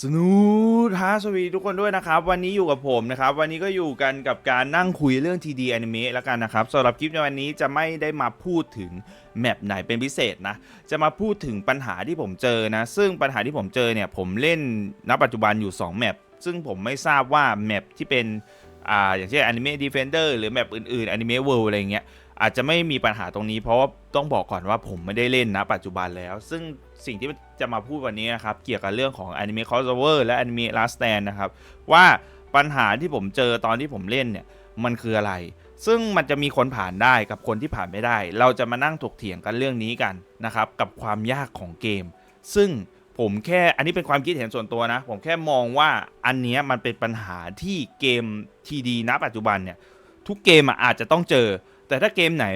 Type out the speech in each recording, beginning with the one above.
สนูทาสวีทุกคนด้วยนะครับ วันนี้อยู่กับผมนะครับ วันนี้ก็อยู่กันกับการนั่งคุยเรื่อง TD Anime แล้วกันนะครับสำหรับคลิปในวันนี้จะไม่ได้มาพูดถึงแมปไหนเป็นพิเศษนะ จะมาพูดถึงปัญหาที่ผมเจอนะ ซึ่งปัญหาที่ผมเจอเนี่ย ผมเล่นณปัจจุบันอยู่ 2 แมป ซึ่งผมไม่ทราบว่าแมปที่เป็นอ่าอย่างเช่น Anime Defender หรือแมปอื่นๆ Anime World อะไรเงี้ย อาจจะไม่มีปัญหาตรงนี้ เพราะว่าต้องบอกก่อนว่าผมไม่ได้เล่นนะปัจจุบันแล้ว ซึ่งสิ่งที่จะมาพูดวันนี้นะครับ เกี่ยวกับเรื่องของ Anime Crossover และ Anime Last Stand นะครับ ว่าปัญหาที่ผมเจอตอนที่ผมเล่นเนี่ยมันคืออะไร ซึ่งมันจะมีคนผ่านได้กับคนที่ผ่านไม่ได้ เราจะมานั่งถกเถียงกันเรื่องนี้กันนะครับกับความยากของเกม ซึ่งผมแค่อันนี้เป็นความคิดเห็นส่วนตัวนะ ผมแค่มองว่าอันนี้มันเป็นปัญหาที่เกมทีดีณปัจจุบันเนี่ยทุกเกมอาจจะต้องเจอ แต่ถ้าเกมไหน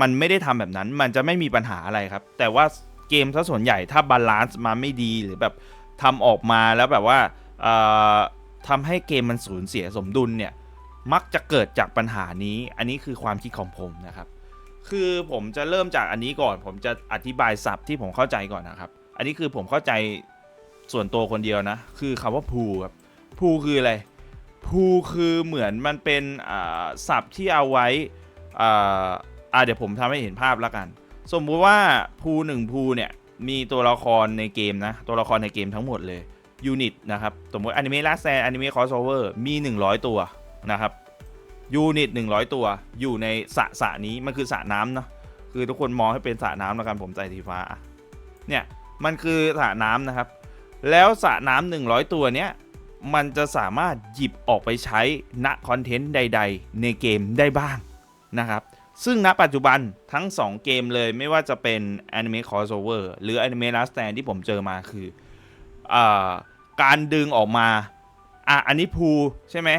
มันไม่ได้ทำแบบนั้น มันจะไม่มีปัญหาอะไรครับ แต่ว่าเกมซะส่วนใหญ่ถ้าบาลานซ์มาไม่ดีหรือแบบทำออกมาแล้วแบบว่าเอ่อทำให้เกมมันสูญเสียสมดุลเนี่ยมักจะเกิดจากปัญหานี้ อันนี้คือความคิดของผมนะครับ คือผมจะเริ่มจากอันนี้ก่อน ผมจะอธิบายศัพท์ที่ผมเข้าใจก่อนนะครับ อันนี้คือผมเข้าใจส่วนตัวคนเดียวนะ คือคำว่าพูครับพูคืออะไรพูคือเหมือนมันเป็นศัพท์ที่เอาไว้ อ่าอ่าเดี๋ยวผมทำให้เห็นภาพแล้วกัน สมมุติว่าภูหนึ่งภูเนี่ยมีตัวละครในเกมนะ ตัวละครในเกมทั้งหมดเลยยูนิตนะครับ สมมติอนิเมะลาแซนอนิเมะคอสโอเวอร์มี 100 ตัวนะครับยูนิต100 ตัวอยู่ในสระสระนี้มันคือสระน้ำเนาะคือทุกคนมองให้เป็นสระน้ำแล้วกันผมใส่สีฟ้าเนี่ยมันคือสระน้ำนะครับ แล้วสระน้ำ100 ตัวเนี้ยมันจะสามารถหยิบออกไปใช้ณคอนเทนต์ใด ๆ ในเกมได้บ้าง นะครับ ซึ่งณปัจจุบันทั้ง 2 เกมเลยไม่ว่าจะเป็น Anime Crossover หรือ Anime Last Stand ที่ผมเจอมาคืออการดึงออกมาอะอันนี้ภูใช่ไหม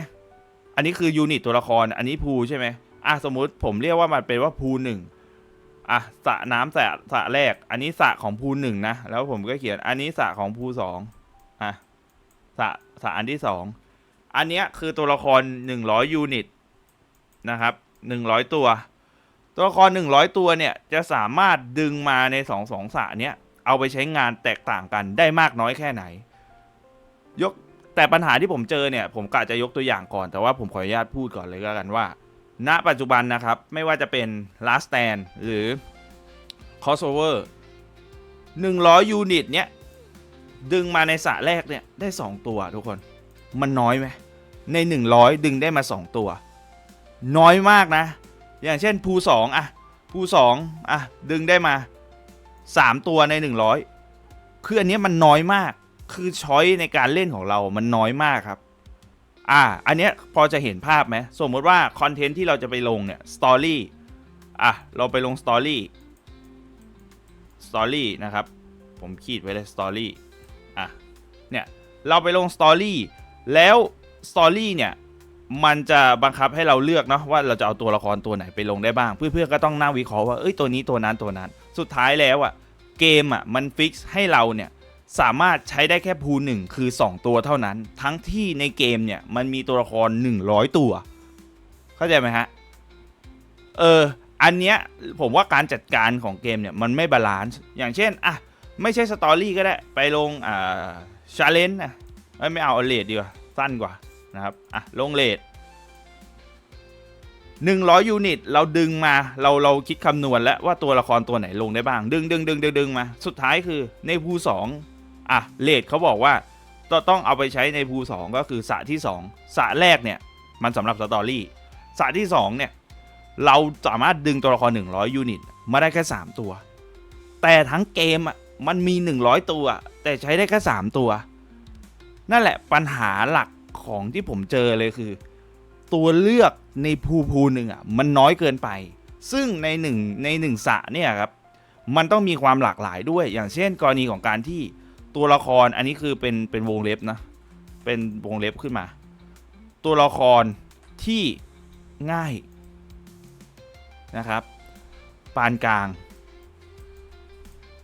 อันนี้คือยูนิตตัวละคร อันนี้ภูใช่ไหมอะสมมุติผมเรียกว่ามันเป็นว่าภูหนึ่งอะสระน้ำสระสระแรก อันนี้สระของภูหนึ่งนะ แล้วผมก็เขียนอันนี้สระของภูสองอะสระสระอันที่สองอันเนี้ยคือตัวละคร100ยูนิตนะครับ 100 ตัว ตัวละคร 100 ตัวเนี่ยจะสามารถดึงมาใน 2 2สระเนี้ยเอาไปใช้งานแตกต่างกันได้มากน้อยแค่ไหน ยกแต่ปัญหาที่ผมเจอเนี่ย ผมกะจะยกตัวอย่างก่อนแต่ว่าผมขออนุญาตพูดก่อนเลยก็แล้วกันว่า ณ ปัจจุบันนะครับ ไม่ว่าจะเป็น last stand หรือ crossover 100 ยูนิตเนี้ยดึงมาในสระแรกเนี่ยได้ 2 ตัวทุกคน มันน้อยไหมใน 100 ดึงได้มา 2 ตัว น้อยมากนะ อย่างเช่นภูสองอะภูสองอะดึงได้มา 3 ตัวใน 100 คืออันนี้มันน้อยมาก คือช้อยในการเล่นของเรามันน้อยมากครับ อ่า อันเนี้ยพอจะเห็นภาพไหม สมมติว่าคอนเทนต์ที่เราจะไปลงเนี่ยสตอรี่อะ เราไปลงสตอรี่สตอรี่นะครับ ผมขีดไว้เลยสตอรี่อะ เนี่ย เราไปลงสตอรี่แล้วสตอรี่เนี่ย มันจะบังคับให้เราเลือกเนาะว่าเราจะเอาตัวละครตัวไหนไปลงได้บ้าง เพื่อนๆก็ต้องนั่งวิเคราะห์ว่าเอ้ยตัวนี้ตัวนั้นตัวนั้น สุดท้ายแล้วอะ่ะเกมอะ่ะมันฟิกซ์ให้เราเนี่ยสามารถใช้ได้แค่พูหนึ่งคือ 2 ตัวเท่านั้น ทั้งที่ในเกมเนี่ยมันมีตัวละคร 100 ตัว เข้าใจไหมฮะ เออ อันเนี้ยผมว่าการจัดการของเกมเนี่ยมันไม่บาลานซ์ อย่างเช่นอะไม่ใช่สตอรี่ก็ได้ ไปลงอ่าชาเลนจ์นะไม่เอาเลดดีกว่า สั้นกว่า นะครับ อะ ลงเลด100 ยูนิต เราดึงมา เราเราคิดคำนวณแล้วว่าตัวละครตัวไหนลงได้บ้าง ดึงดึงดึงดึงดึงมา สุดท้ายคือในภูสองอะ เลดเขาบอกว่าต้องต้องเอาไปใช้ในภูสองก็คือสระที่ 2สระแรกเนี่ย มันสำหรับสตอรี่สระที่2เนี่ย เราสามารถดึงตัวละคร 100 ยูนิต มาได้แค่ 3 ตัว แต่ทั้งเกมอะ มันมี 100 ตัว แต่ใช้ได้แค่ 3 ตัว นั่นแหละปัญหาหลัก ของที่ผมเจอเลยคือ ตัวเลือกในภูภูหนึ่งอะมันน้อยเกินไป ซึ่งในหนึ่งในหนึ่งสระเนี่ยครับมันต้องมีความหลากหลายด้วย อย่างเช่น กรณีของการที่ตัวละครอันนี้คือเป็นเป็นวงเล็บนะเป็นวงเล็บขึ้นมา ตัวละครที่ง่ายนะครับ ปานกลาง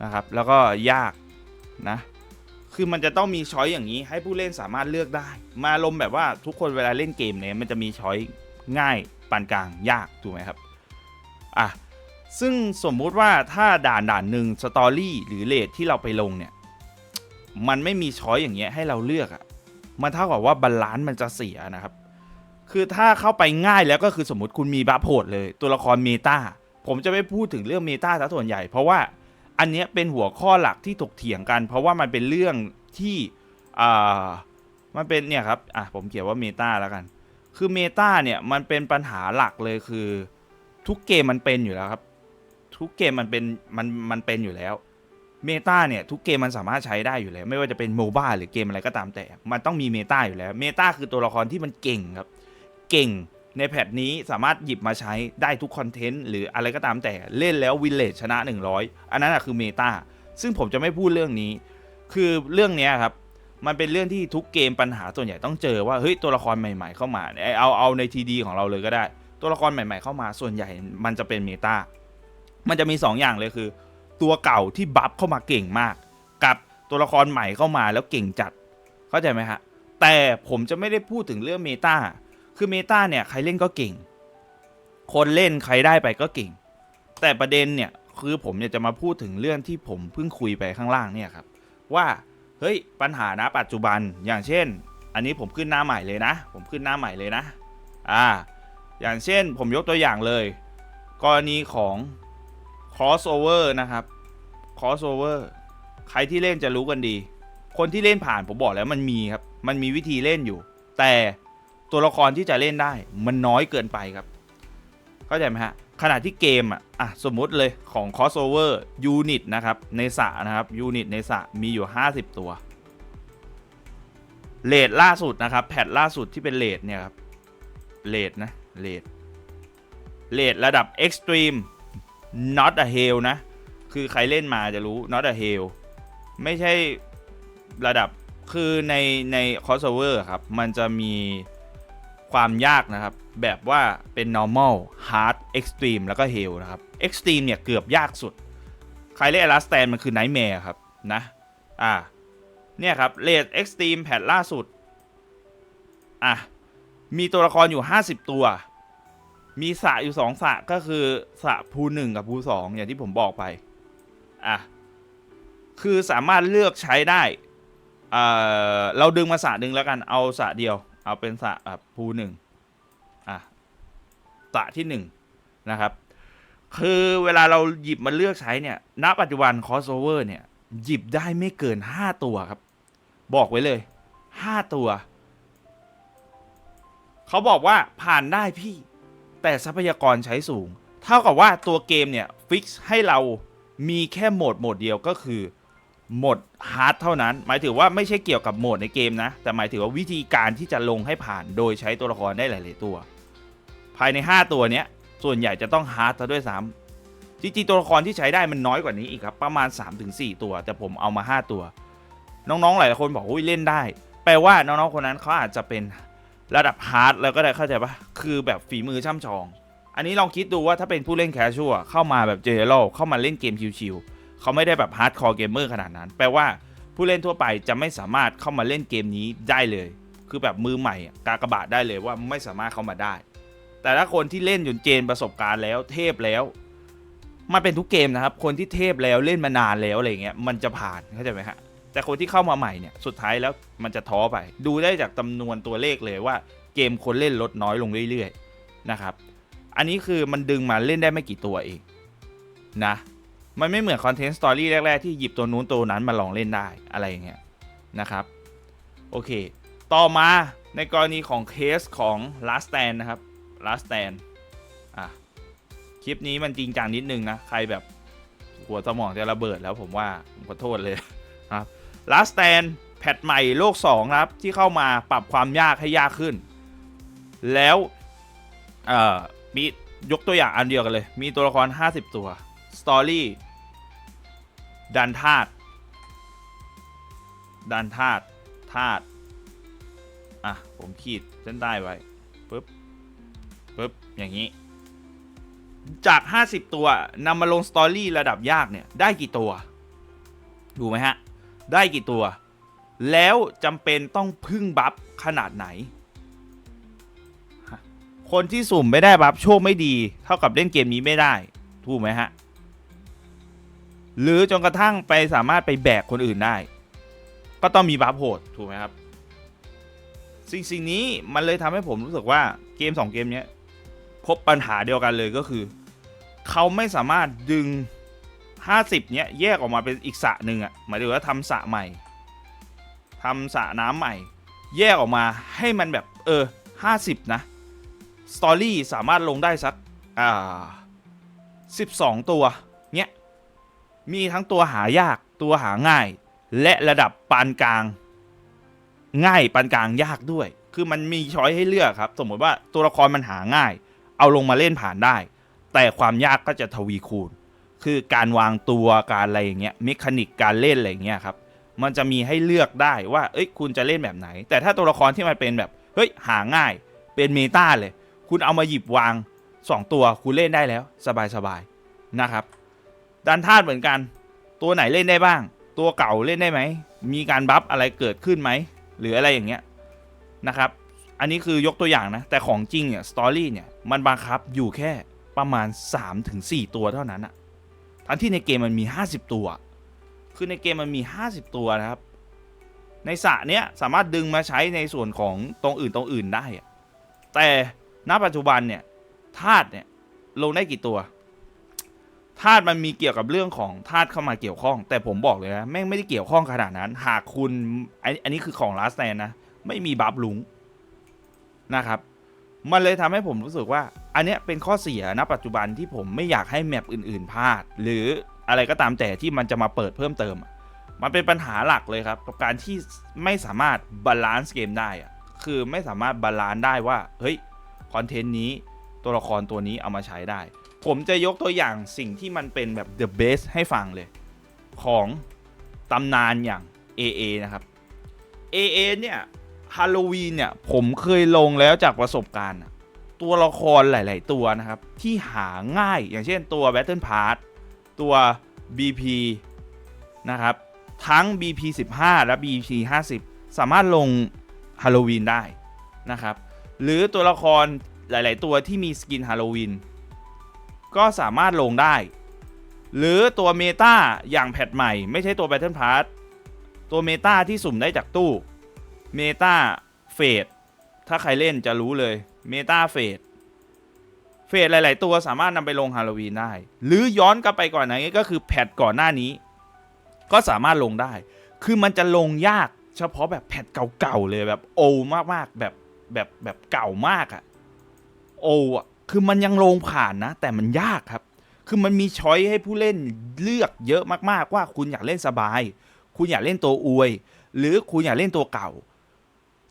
นะครับ แล้วก็ยากนะ คือมันจะต้องมีช้อยอย่างนี้ ให้ผู้เล่นสามารถเลือกได้ มาลมแบบว่าทุกคนเวลาเล่นเกมเนี่ยมันจะมีช้อยง่ายปานกลางยากถูกไหมครับอะซึ่งสมมุติว่าถ้าด่านด่านหนึ่งสตอรี่หรือเลทที่เราไปลงเนี่ยมันไม่มีช้อยอย่างเงี้ยให้เราเลือกอะมันเท่ากับว่าบาลานซ์มันจะเสียนะครับ คือถ้าเข้าไปง่ายแล้วก็คือสมมติคุณมีบัฟโหดเลย ตัวละครเมตาผมจะไม่พูดถึงเรื่องเมตาซะส่วนใหญ่ เพราะว่า อันนี้เป็นหัวข้อหลักที่ถกเถียงกัน เพราะว่ามันเป็นเรื่องที่อ่ามันเป็นเนี่ยครับอะผมเขียนว่าเมตาแล้วกัน คือเมตาเนี่ยมันเป็นปัญหาหลักเลยคือ ทุกเกมมันเป็นอยู่แล้วครับ ทุกเกมมันเป็นมันมันเป็นอยู่แล้วเมตาเนี่ยทุกเกมมันสามารถใช้ได้อยู่แล้ว ไม่ว่าจะเป็นโมบ้าหรือเกมอะไรก็ตามแต่ มันต้องมีเมตาอยู่แล้วเมตาคือตัวละครที่มันเก่งครับ เก่ง ในแพทนี้สามารถหยิบมาใช้ได้ทุกคอนเทนต์หรืออะไรก็ตามแต่เล่นแล้ววินเลจชนะ 100 อันนั้นคือเมตาซึ่งผมจะไม่พูดเรื่องนี้ คือเรื่องนี้ครับ มันเป็นเรื่องที่ทุกเกมปัญหาส่วนใหญ่ต้องเจอว่าเฮ้ยตัวละครใหม่ ๆ เข้ามาเอาเอาเอาในทีดีของเราเลยก็ได้ ตัวละครใหม่ ๆ เข้ามาส่วนใหญ่มันจะเป็นเมตามันจะมี 2 อย่างเลยคือ ตัวเก่าที่บัฟเข้ามาเก่งมาก กับตัวละครใหม่เข้ามาแล้วเก่งจัด เข้าใจไหมฮะแต่ผมจะไม่ได้พูดถึงเรื่องเมตา คือเมตาเนี่ยใครเล่นก็เก่ง คนเล่นใครได้ไปก็เก่ง แต่ประเด็นเนี่ยคือผมเนี่ยจะมาพูดถึงเรื่องที่ผมเพิ่งคุยไปข้างล่างเนี่ยครับ ว่าเฮ้ยปัญหานะปัจจุบันอย่างเช่น อันนี้ผมขึ้นหน้าใหม่เลยนะ ผมขึ้นหน้าใหม่เลยนะอ่าอย่างเช่นผมยกตัวอย่างเลย กรณีของ crossover นะครับ crossover ใครที่เล่นจะรู้กันดี คนที่เล่นผ่านผมบอกแล้วมันมีครับ มันมีวิธีเล่นอยู่ แต่ ตัวละครที่จะเล่นได้มันน้อยเกินไปครับ เข้าใจไหมฮะขณะที่เกมอะอะสมมุติเลยของ crossover unit นะครับ ในสะนะครับ unit ในสะมีอยู่ 50 ตัวเลทล่าสุดนะครับแพทล่าสุดที่เป็นเลทเนี่ยครับเลทนะเลทเลทระดับ extreme not a hell นะ คือใครเล่นมาจะรู้ not a hell ไม่ใช่ระดับคือในใน crossover ครับ มันจะมี ความยากนะครับ แบบว่าเป็น normal hard extreme แล้วก็ hell นะครับ extreme เนี่ย เกือบยากสุด ใครเล่น last stand มันคือ nightmare ครับ นะ อ่า เนี่ยครับเลด extreme แพทล่าสุด อะ มีตัวละครอยู่ 50 ตัว มีสะอยู่สองสะก็คือสะภูหนึ่งกับภูสองอย่างที่ผมบอกไป อะ คือสามารถเลือกใช้ได้ เอ่อ เราดึงมาสะหนึ่งแล้วกัน เอาสะเดียว เอาเป็นสระแบบภูหนึ่งอะสระที่หนึ่งนะครับ คือเวลาเราหยิบมาเลือกใช้เนี่ย ณ ปัจจุบัน crossover เนี่ย หยิบได้ไม่เกิน5ตัวครับ บอกไว้เลย5ตัว เขาบอกว่าผ่านได้พี่ แต่ทรัพยากรใช้สูง เท่ากับว่าตัวเกมเนี่ย ฟิกให้เรามีแค่โหมดโหมดเดียวก็คือ โหมดฮาร์ดเท่านั้น หมายถึงว่าไม่ใช่เกี่ยวกับโหมดในเกมนะ แต่หมายถึงว่าวิธีการที่จะลงให้ผ่านโดยใช้ตัวละครได้หลาย ๆ ตัว ภายใน 5 ตัวเนี้ยส่วนใหญ่จะต้องฮาร์ดซะด้วยซ้ำจริงๆตัวละครที่ใช้ได้มันน้อยกว่านี้อีกครับ ประมาณ 3-4 ตัว แต่ผมเอามา 5 ตัว น้องๆ หลายคนบอกอุ้ยเล่นได้ แปลว่าน้องๆคนนั้นเขาอาจจะเป็นระดับฮาร์ดแล้วก็ได้เข้าใจปะคือแบบฝีมือช่ำชอง อันนี้ลองคิดดูว่าถ้าเป็นผู้เล่นแคชชัวเข้ามาแบบเจเนอเรลเข้ามาเล่นเกมชิวๆ เขาไม่ได้แบบฮาร์ดคอร์เกมเมอร์ขนาดนั้น แปลว่าผู้เล่นทั่วไปจะไม่สามารถเข้ามาเล่นเกมนี้ได้เลย คือแบบมือใหม่อะกากบาทได้เลยว่าไม่สามารถเข้ามาได้ แต่ถ้าคนที่เล่นจนเจนประสบการณ์แล้วเทพแล้วมันเป็นทุกเกมนะครับ คนที่เทพแล้วเล่นมานานแล้วอะไรเงี้ยมันจะผ่านเข้าใจไหมฮะ แต่คนที่เข้ามาใหม่เนี่ยสุดท้ายแล้วมันจะท้อไป ดูได้จากจำนวนตัวเลขเลยว่าเกมคนเล่นลดน้อยลงเรื่อยๆนะครับ อันนี้คือมันดึงมาเล่นได้ไม่กี่ตัวเองนะ มันไม่เหมือนคอนเทนต์สตอรี่แรก ๆ ที่หยิบตัวนู้นตัวนั้นมาลองเล่นได้อะไรอย่างเงี้ยนะครับ โอเค ต่อมาในกรณีของเคสของ last stand นะครับ last stand อะ คลิปนี้มันจริงจังนิดนึงนะ ใครแบบหัวสมองจะระเบิดแล้วผมว่าผมขอโทษเลยนะครับ last stand แพทใหม่โลก 2 ครับ ที่เข้ามาปรับความยากให้ยากขึ้น แล้วมียกตัวอย่างอันเดียวกันเลย มีตัวละคร 50 ตัว สตอรี่ดันธาตุดันธาตุธาตุอะ ผมขีดเส้นใต้ไว้ปึ๊บปึ๊บ อย่างนี้ จาก 50 ตัวนำมาลงสตอรี่ระดับยากเนี่ย ได้กี่ตัว ดูไหมฮะ ได้กี่ตัว แล้วจำเป็นต้องพึ่งบัฟขนาดไหน คนที่สุ่มไม่ได้บัฟโชคไม่ดี เท่ากับเล่นเกมนี้ไม่ได้ ถูกไหมฮะ หรือจนกระทั่งไปสามารถไปแบกคนอื่นได้ ก็ต้องมีบัฟโหดถูกไหมครับ สิ่งสิ่งนี้มันเลยทำให้ผมรู้สึกว่าเกม 2 เกมเนี้ยพบปัญหาเดียวกันเลยก็คือ เขาไม่สามารถดึง 50 เนี้ยแยกออกมาเป็นอีกสระหนึ่งอะ่ะหมายถึงว่าทำสระใหม่ทำสระน้ำใหม่ แยกออกมาให้มันแบบเออ 50 นะสตอรี่สามารถลงได้สักอ่า12 ตัว มีทั้งตัวหายากตัวหาง่าย และระดับปานกลาง ง่ายปานกลางยากด้วย คือมันมีช้อยให้เลือกครับ สมมติว่าตัวละครมันหาง่าย เอาลงมาเล่นผ่านได้ แต่ความยากก็จะทวีคูณ คือการวางตัวการอะไรอย่างเงี้ยเมคานิกการเล่นอะไรอย่างเงี้ยครับ มันจะมีให้เลือกได้ว่าเอ้ยคุณจะเล่นแบบไหน แต่ถ้าตัวละครที่มันเป็นแบบเฮ้ยหาง่ายเป็นเมตาเลย คุณเอามาหยิบวาง 2 ตัวคุณเล่นได้แล้ว สบายๆนะครับ ดันธาตุเหมือนกัน ตัวไหนเล่นได้บ้าง ตัวเก่าเล่นได้ไหม มีการบัฟอะไรเกิดขึ้นไหม หรืออะไรอย่างเงี้ยนะครับ อันนี้คือยกตัวอย่างนะ แต่ของจริงเนี่ยสตอรี่เนี่ยมันบังคับอยู่แค่ประมาณ 3-4 ตัวเท่านั้นอะทั้งที่ในเกมมันมี 50 ตัว คือในเกมมันมี 50 ตัวนะครับ ในสระเนี้ยสามารถดึงมาใช้ในส่วนของตรงอื่นตรงอื่นได้ แต่ณปัจจุบันเนี่ยธาตุเนี่ยลงได้กี่ตัว ธาตุมันมีเกี่ยวกับเรื่องของธาตุเข้ามาเกี่ยวข้อง แต่ผมบอกเลยนะแม่งไม่ได้เกี่ยวข้องขนาดนั้น หากคุณอันอันนี้คือของลาสแตนนะ ไม่มีบัฟลุงนะครับ มันเลยทำให้ผมรู้สึกว่า อันเนี้ยเป็นข้อเสียณปัจจุบันที่ผมไม่อยากให้แมปอื่น ๆพลาด หรืออะไรก็ตามแต่ที่มันจะมาเปิดเพิ่มเติม มันเป็นปัญหาหลักเลยครับ กับการที่ไม่สามารถบาลานซ์เกมได้อะคือไม่สามารถบาลานซ์ได้ว่าเฮ้ยคอนเทนต์นี้ตัวละครตัวนี้เอามาใช้ได้ ผมจะยกตัวอย่างสิ่งที่มันเป็นแบบ the best ให้ฟังเลย ของตำนานอย่าง AA นะครับ AA เนี่ยฮาโลวีนเนี่ยผมเคยลงแล้วจากประสบการณ์ ตัวละครหลาย ๆ ตัวนะครับ ที่หาง่ายอย่างเช่นตัว Battle Pass ตัว BP นะครับ ทั้ง BP 15 และ BP 50 สามารถลงฮาโลวีนได้นะครับ หรือตัวละครหลาย ๆ ตัวที่มีสกินฮาโลวีน ก็สามารถลงได้ หรือตัวเมตาอย่างแพทใหม่ ไม่ใช่ตัว Battle Pass ตัวเมตาที่สุ่มได้จากตู้เมตาเฟดถ้าใครเล่นจะรู้เลยเมตาเฟดเฟดหลาย ๆ ตัวสามารถนำไปลงฮาโลวีนได้ หรือย้อนกลับไปก่อนหนานี้ก็คือแพทก่อนหน้านี้ ก็สามารถลงได้ คือมันจะลงยากเฉพาะแบบแพทเก่า ๆ เลยแบบโอมาก ๆ แบบแบบแบบเก่ามากอะโออะ คือมันยังลงผ่านนะ แต่มันยากครับ คือมันมีช้อยให้ผู้เล่นเลือกเยอะมากๆว่าคุณอยากเล่นสบาย คุณอยากเล่นตัวอวย หรือคุณอยากเล่นตัวเก่า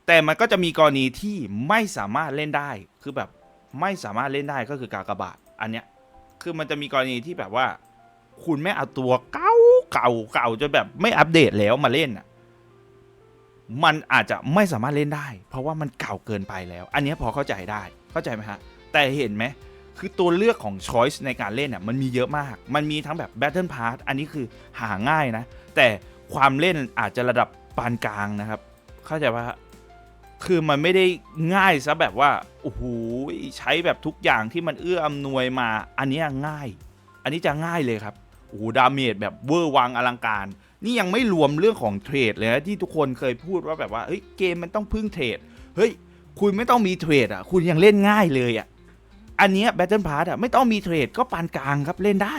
แต่มันก็จะมีกรณีที่ไม่สามารถเล่นได้ คือแบบไม่สามารถเล่นได้ก็คือกากบาทอันเนี้ย คือมันจะมีกรณีที่แบบว่า คุณไม่เอาตัวเก่าเก่าเก่าจนแบบไม่อัปเดตแล้วมาเล่นอะมันอาจจะไม่สามารถเล่นได้ เพราะว่ามันเก่าเกินไปแล้ว อันนี้พอเข้าใจได้เข้าใจไหมฮะ แต่เห็นไหมคือตัวเลือกของ Choice ในการเล่นอะมันมีเยอะมาก มันมีทั้งแบบ Battle Pass อันนี้คือหาง่ายนะ แต่ความเล่นอาจจะระดับปานกลางนะครับ เข้าใจว่าคือมันไม่ได้ง่ายซะแบบว่าโอ้โหใช้แบบทุกอย่างที่มันเอื้ออำนวยมา อันนี้ยง่าย อันนี้จะง่ายเลยครับโอ้โหดาเมจแบบเวอร์วังอลังการ นี่ยังไม่รวมเรื่องของเทรดเลยนะที่ทุกคนเคยพูดว่าแบบว่าเฮ้ยเกมมันต้องพึ่งเทรดเฮ้ยคุณไม่ต้องมีเทรดอะคุณยังเล่นง่ายเลยอะ อันเนี้ย Battle Pass อะไม่ต้องมีเทรดก็ปานกลางครับเล่นได้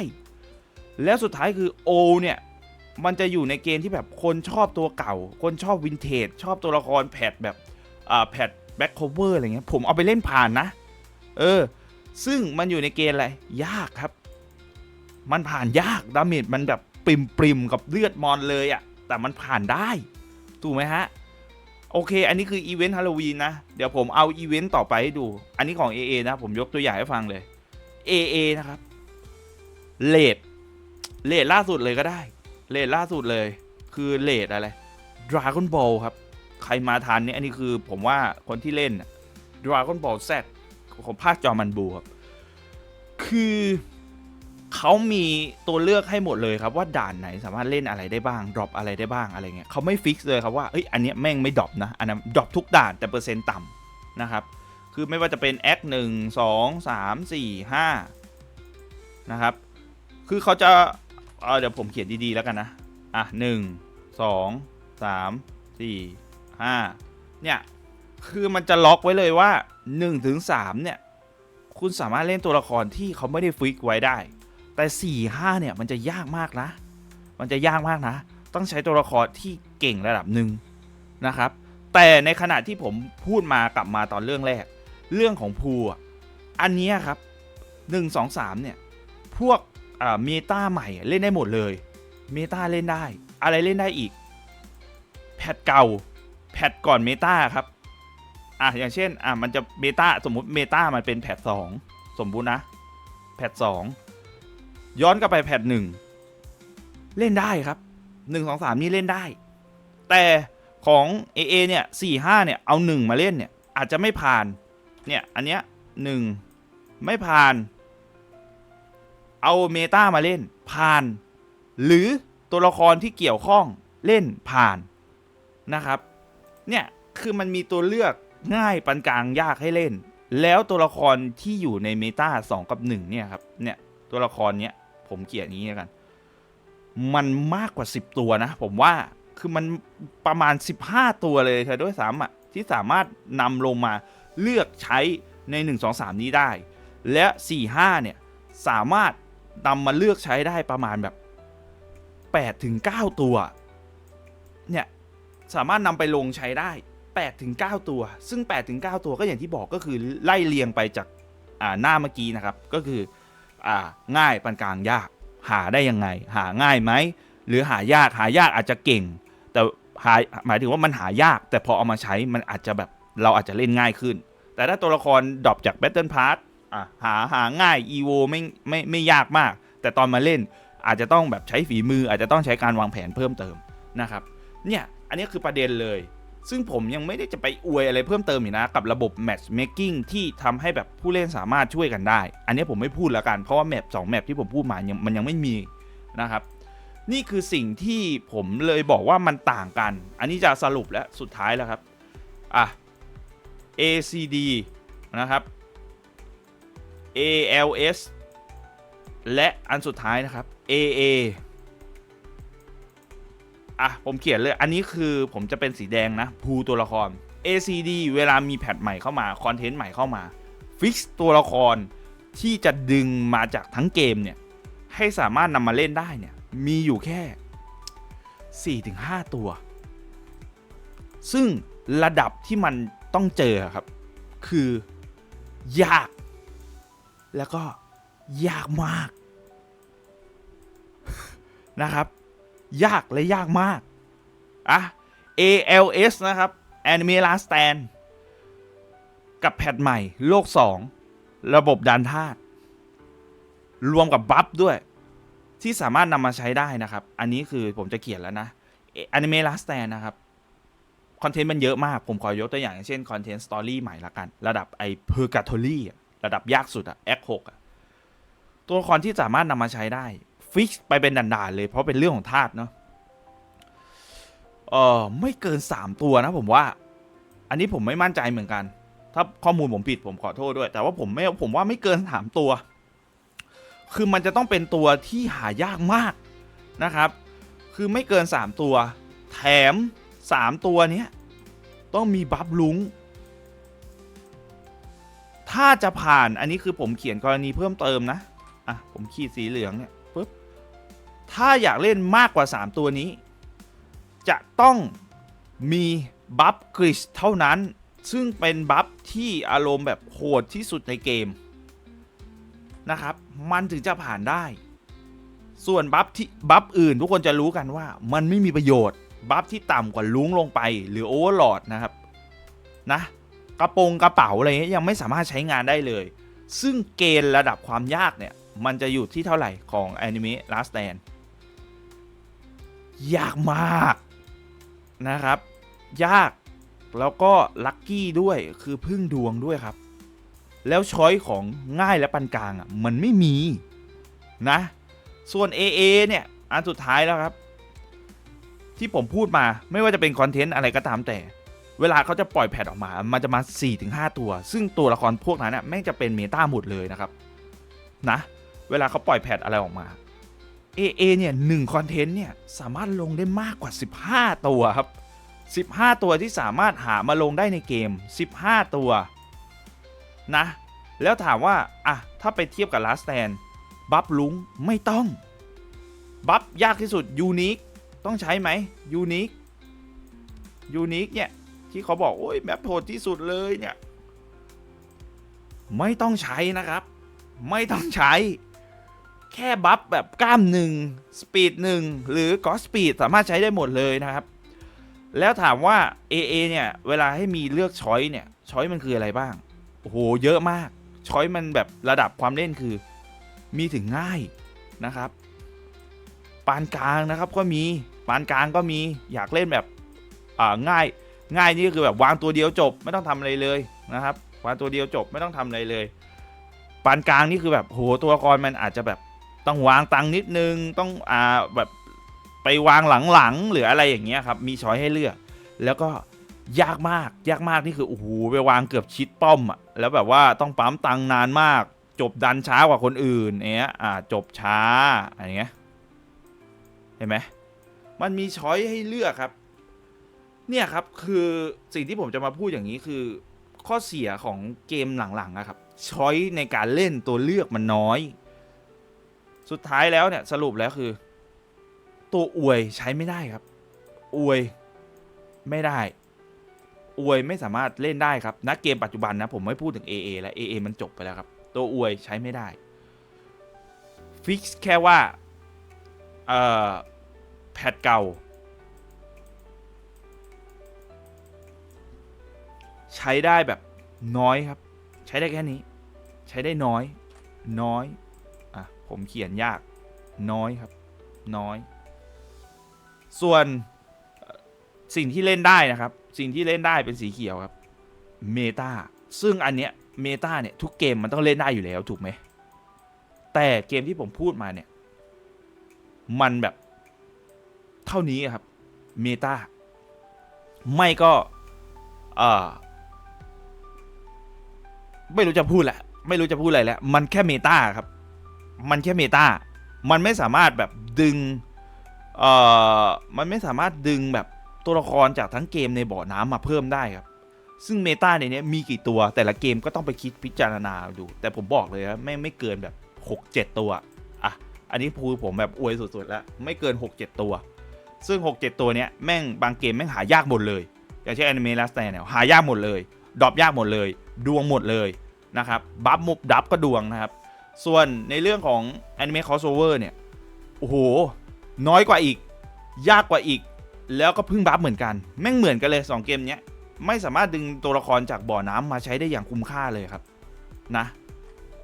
แล้วสุดท้ายคือโอเนี่ย มันจะอยู่ในเกณฑ์ที่แบบคนชอบตัวเก่า คนชอบวินเทจชอบตัวละครแพทแบบอ่าแพทแบ็คโคเวอร์อะไรเงี้ยผมเอาไปเล่นผ่านนะ เออ ซึ่งมันอยู่ในเกณฑ์อะไร ยากครับ มันผ่านยากดาเมจมันแบบปริมปริมกับเลือดมอนเลยอะแต่มันผ่านได้ ถูกไหมฮะ โอเค อันนี้คืออีเวนต์ฮาโลวีนนะ เดี๋ยวผมเอาอีเวนต์ต่อไปให้ดู อันนี้ของ AA นะ ผมยกตัวอย่างให้ฟังเลย AA นะครับ เลดเลดล่าสุดเลยก็ได้ เลดล่าสุดเลย คือเลดอะไร Dragon Ball ครับ ใครมาทันเนี่ยอันนี้คือผมว่าคนที่เล่นน่ะ Dragon Ball Z ของภาคจอมันบูครับ คือ เขามีตัวเลือกให้หมดเลยครับว่าด่านไหนสามารถเล่นอะไรได้บ้างดรอปอะไรได้บ้างอะไรเงี้ยเขาไม่ฟิกเลยครับว่าเอ้ยอันเนี้ยแม่งไม่ดรอปนะอันนั้นดรอปทุกด่านแต่เปอร์เซ็นต์ต่ำนะครับคือไม่ว่าจะเป็นแอคหนึ่งสองสามสี่ห้านะครับคือเขาจะเอ่อเดี๋ยวผมเขียนดีๆแล้วกันนะอะหนึ่งสองสามสี่ห้าเนี่ยคือมันจะล็อกไว้เลยว่า1ถึง3เนี่ยคุณสามารถเล่นตัวละครที่เขาไม่ได้ฟิกไว้ได้ แต่4 5เนี่ยมันจะยากมากนะ มันจะยากมากนะ ต้องใช้ตัวละครที่เก่งระดับหนึ่งนะครับ แต่ในขณะที่ผมพูดมากลับมาตอนเรื่องแรก เรื่องของภูอะอันนี้ครับ1 2 3เนี่ยพวกเมตาใหม่เล่นได้หมดเลย เมตาเล่นได้ อะไรเล่นได้อีก แพทเก่า แพทก่อนเมตาครับอะอย่างเช่นอะมันจะเมตาสมมุติเมตามันเป็นแพทสองสมมุตินะ แพทสอง ย้อนกลับไปแพทหนึ่งเล่นได้ครับหนึ่งสองสามนี่เล่นได้ แต่ของ AA เนี่ยสี่ห้าเนี่ยเอาหนึ่งมาเล่นเนี่ยอาจจะไม่ผ่านเนี่ยอันเนี้ยหนึ่งไม่ผ่าน เอาเมตามาเล่นผ่าน หรือตัวละครที่เกี่ยวข้องเล่นผ่านนะครับ เนี่ยคือมันมีตัวเลือกง่ายปานกลางยากให้เล่น แล้วตัวละครที่อยู่ในเมตา2 กับ 1 เนี่ยครับ เนี่ยตัวละครเนี้ย ผมเกลียดนี้กัน มันมากกว่า 10 ตัวนะ ผมว่าคือมันประมาณ 15 ตัวเลยใช่ด้วยซ้ำอะที่สามารถนำลงมาเลือกใช้ใน 1 2 3 นี้ได้ และ 4 5 เนี่ย สามารถนำมาเลือกใช้ได้ประมาณแบบ8ถึง9ตัว เนี่ย สามารถนำไปลงใช้ได้8ถึง9ตัว ซึ่ง8ถึง9ตัวก็อย่างที่บอกก็คือไล่เรียงไปจากหน้าเมื่อกี้นะครับ ก็คือ ง่ายปานกลางยาก หาได้ยังไง หาง่ายไหมหรือหายากหายากอาจจะเก่ง แต่หาหมายถึงว่ามันหายาก แต่พอเอามาใช้มันอาจจะแบบเราอาจจะเล่นง่ายขึ้น แต่ถ้าตัวละครดรอปจาก Battle Pass อะหาหาง่าย EVO ไม่ไม่ไม่ยากมาก แต่ตอนมาเล่นอาจจะต้องแบบใช้ฝีมือ อาจจะต้องใช้การวางแผนเพิ่มเติมนะครับเนี่ยอันนี้คือประเด็นเลย ซึ่งผมยังไม่ได้จะไปอวยอะไรเพิ่มเติมอีกนะ กับระบบ matchmaking ที่ทำให้แบบผู้เล่นสามารถช่วยกันได้ อันนี้ผมไม่พูดแล้วกัน เพราะว่าแมป2แมปที่ผมพูดมายังมันยังไม่มีนะครับ นี่คือสิ่งที่ผมเลยบอกว่ามันต่างกัน อันนี้จะสรุปแล้วสุดท้ายแล้วครับ อะ ACD นะครับ ALS และอันสุดท้ายนะครับ AA อะผมเขียนเลย อันนี้คือผมจะเป็นสีแดงนะภูตัวละคร ACD เวลามีแพทใหม่เข้ามาคอนเทนต์ใหม่เข้ามาฟิกตัวละครที่จะดึงมาจากทั้งเกมเนี่ย ให้สามารถนำมาเล่นได้เนี่ย มีอยู่แค่ 4-5 ตัว ซึ่งระดับที่มันต้องเจอครับ คือยาก แล้วก็ยากมากนะครับ ยากและยากมากอะ ALS นะครับ Anime Last Stand กับแพทใหม่ โลก 2 ระบบดันธาตุรวมกับบัฟด้วย ที่สามารถนำมาใช้ได้นะครับ อันนี้คือผมจะเขียนแล้วนะ Anime Last Stand นะครับคอนเทนต์มันเยอะมาก ผมขอยกตัวอย่างเช่นคอนเทนต์สตอรี่ใหม่ละกัน ระดับไอ้ Purgatory อะระดับยากสุดอะแอค6อะตัวละครที่สามารถนำมาใช้ได้ ฟิกไปเป็นด่านๆเลยเพราะเป็นเรื่องของธาตุเนาะเออไม่เกิน 3 ตัวนะผมว่า อันนี้ผมไม่มั่นใจเหมือนกัน ถ้าข้อมูลผมผิดผมขอโทษด้วย แต่ว่าผมไม่ผมว่าไม่เกินสามตัว คือมันจะต้องเป็นตัวที่หายากมากนะครับ คือไม่เกิน 3 ตัว แถม 3 ตัวนี้ต้องมีบัฟลุงถ้าจะผ่านอันนี้คือผมเขียนกรณีเพิ่มเติมนะ อะ ผมขีดสีเหลืองเนี่ย ถ้าอยากเล่นมากกว่า 3 ตัวนี้ จะต้องมีบัฟกริชเท่านั้น ซึ่งเป็นบัฟที่อารมณ์แบบโหดที่สุดในเกมนะครับ มันถึงจะผ่านได้ ส่วนบัฟที่บัฟอื่นทุกคนจะรู้กันว่ามันไม่มีประโยชน์ บัฟที่ต่ำกว่าลุงลงไปหรือโอเวอร์ลอดนะครับนะกระโปรงกระเป๋าอะไรเงี้ยยังไม่สามารถใช้งานได้เลย ซึ่งเกณฑ์ระดับความยากเนี่ย มันจะอยู่ที่เท่าไหร่ของ Anime Last Stand ยากมากนะครับ ยากแล้วก็ลัคกี้ด้วยคือพึ่งดวงด้วยครับ แล้วช้อยของง่ายและปานกลางอะมันไม่มีนะ ส่วน AA เนี่ย อันสุดท้ายแล้วครับ ที่ผมพูดมาไม่ว่าจะเป็นคอนเทนต์อะไรก็ตามแต่ เวลาเขาจะปล่อยแพทออกมา มันจะมา 4-5 ตัว ซึ่งตัวละครพวกนั้นน่ะแม่งจะเป็นเมตาหมดเลยนะครับ นะ เวลาเขาปล่อยแพทอะไรออกมา AA เนี่ยหนึ่งคอนเทนต์เนี่ยสามารถลงได้มากกว่า 15 ตัวครับ 15 ตัวที่สามารถหามาลงได้ในเกม 15 ตัวนะ แล้วถามว่าอะถ้าไปเทียบกับ Last Stand บัฟลุงไม่ต้อง บัฟยากที่สุดยูนิคต้องใช้ไหมยูนิคยูนิคเนี่ย ที่เขาบอก โอ้ยแบบโหดที่สุดเลยเนี่ย ไม่ต้องใช้นะครับ ไม่ต้องใช้ แค่บัฟแบบกล้ามหนึ่งสปีดหนึ่งหรือก็สปีดสามารถใช้ได้หมดเลยนะครับ แล้วถามว่า AA เนี่ย เวลาให้มีเลือกช้อยเนี่ยช้อยมันคืออะไรบ้าง โอ้โห เยอะมากช้อยมันแบบระดับความเล่นคือ มีถึงง่ายนะครับ ปานกลางนะครับก็มีปานกลางก็มีอยากเล่นแบบอ่าง่าย ง่ายนี่คือแบบวางตัวเดียวจบไม่ต้องทำอะไรเลยนะครับวางตัวเดียวจบไม่ต้องทำอะไรเลย ปานกลางนี่คือแบบโหตัวละครมันอาจจะแบบ ต้องวางตังค์นิดนึงต้องอ่าแบบไปวางหลังๆหรืออะไรอย่างเงี้ยครับมีช้อยให้เลือก แล้วก็ยากมากยากมากนี่คือโอ้โหไปวางเกือบชิดป้อมอะแล้วแบบว่าต้องปั๊มตังค์นานมาก จบดันช้ากว่าคนอื่นเนี้ยอ่าจบช้าอะไรเงี้ยเห็นไหมมันมีช้อยให้เลือกครับ เนี่ยครับคือสิ่งที่ผมจะมาพูดอย่างนี้คือข้อเสียของเกมหลังๆอะครับช้อยในการเล่นตัวเลือกมันน้อย สุดท้ายแล้วเนี่ยสรุปแล้วคือ ตัวอวยใช้ไม่ได้ครับ อวยไม่ได้ อวยไม่สามารถเล่นได้ครับณเกมปัจจุบันนะ ผมไม่พูดถึง AA แล้ว AA มันจบไปแล้วครับ ตัวอวยใช้ไม่ได้ ฟิกแค่ว่าเอ่อแพทเก่า ใช้ได้แบบน้อยครับ ใช้ได้แค่นี้ ใช้ได้น้อย น้อย ผมเขียนยากน้อยครับ น้อย ส่วนสิ่งที่เล่นได้นะครับ สิ่งที่เล่นได้เป็นสีเขียวครับเมตาซึ่งอันเนี้ยเมตาเนี่ยทุกเกมมันต้องเล่นได้อยู่แล้วถูกไหม แต่เกมที่ผมพูดมาเนี่ย มันแบบเท่านี้ครับเมตาไม่ก็ไม่รู้จะพูดแหละ ไม่รู้จะพูดอะไรแล้ว มันแค่เมตาครับ มันแค่เมตามันไม่สามารถแบบดึง เอ่อ มันไม่สามารถดึงแบบตัวละครจากทั้งเกมในบ่อน้ำมาเพิ่มได้ครับ ซึ่งเมตาในเนี้ยมีกี่ตัว แต่ละเกมก็ต้องไปคิดพิจารณาดู แต่ผมบอกเลยนะไม่ไม่เกินแบบ6-7 ตัว อะ อันนี้พูผมแบบอวยสุดๆ แล้ว ไม่เกิน 6-7 ตัว ซึ่ง 6-7 ตัวเนี้ยแม่งบางเกมแม่งหายากหมดเลย อย่างเช่น Anime Last Stand เนี่ยหายากหมดเลย ดรอปยากหมดเลย ดวงหมดเลยนะครับ บัฟมุบดับก็ดวงนะครับ ส่วนในเรื่องของ Anime Crossover เนี่ย โอ้โห น้อยกว่าอีก ยากกว่าอีก แล้วก็พึ่งบัฟเหมือนกัน แม่งเหมือนกันเลย 2 เกมเนี้ย ไม่สามารถดึงตัวละครจากบ่อน้ำมาใช้ได้อย่างคุ้มค่าเลยครับ นะ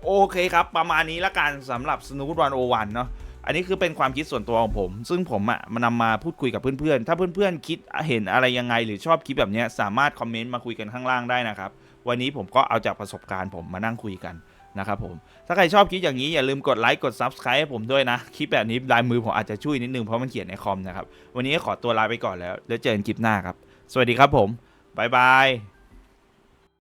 โอเคครับ ประมาณนี้ละกันสำหรับ Snoop Run O One เนาะอันนี้คือเป็นความคิดส่วนตัวของผม ซึ่งผมอะ่ะมานำมาพูดคุยกับเพื่อนๆ ถ้าเพื่อนๆ คิดเห็นอะไรยังไง หรือชอบคลิปแบบเนี้ยสามารถคอมเมนต์มาคุยกันข้างล่างได้นะครับ วันนี้ผมก็เอาจากประสบการณ์ผมมานั่งคุยกัน นะครับผม ถ้าใครชอบคลิปอย่างนี้อย่าลืมกดไลค์กด Subscribe ให้ผมด้วยนะ คลิปแบบนี้ลายมือผมอาจจะช่วยนิดนึงเพราะมันเขียนในคอมนะครับ วันนี้ขอตัวลาไปก่อนแล้ว แล้วเจอกันคลิปหน้าครับ สวัสดีครับผมบ๊ายบาย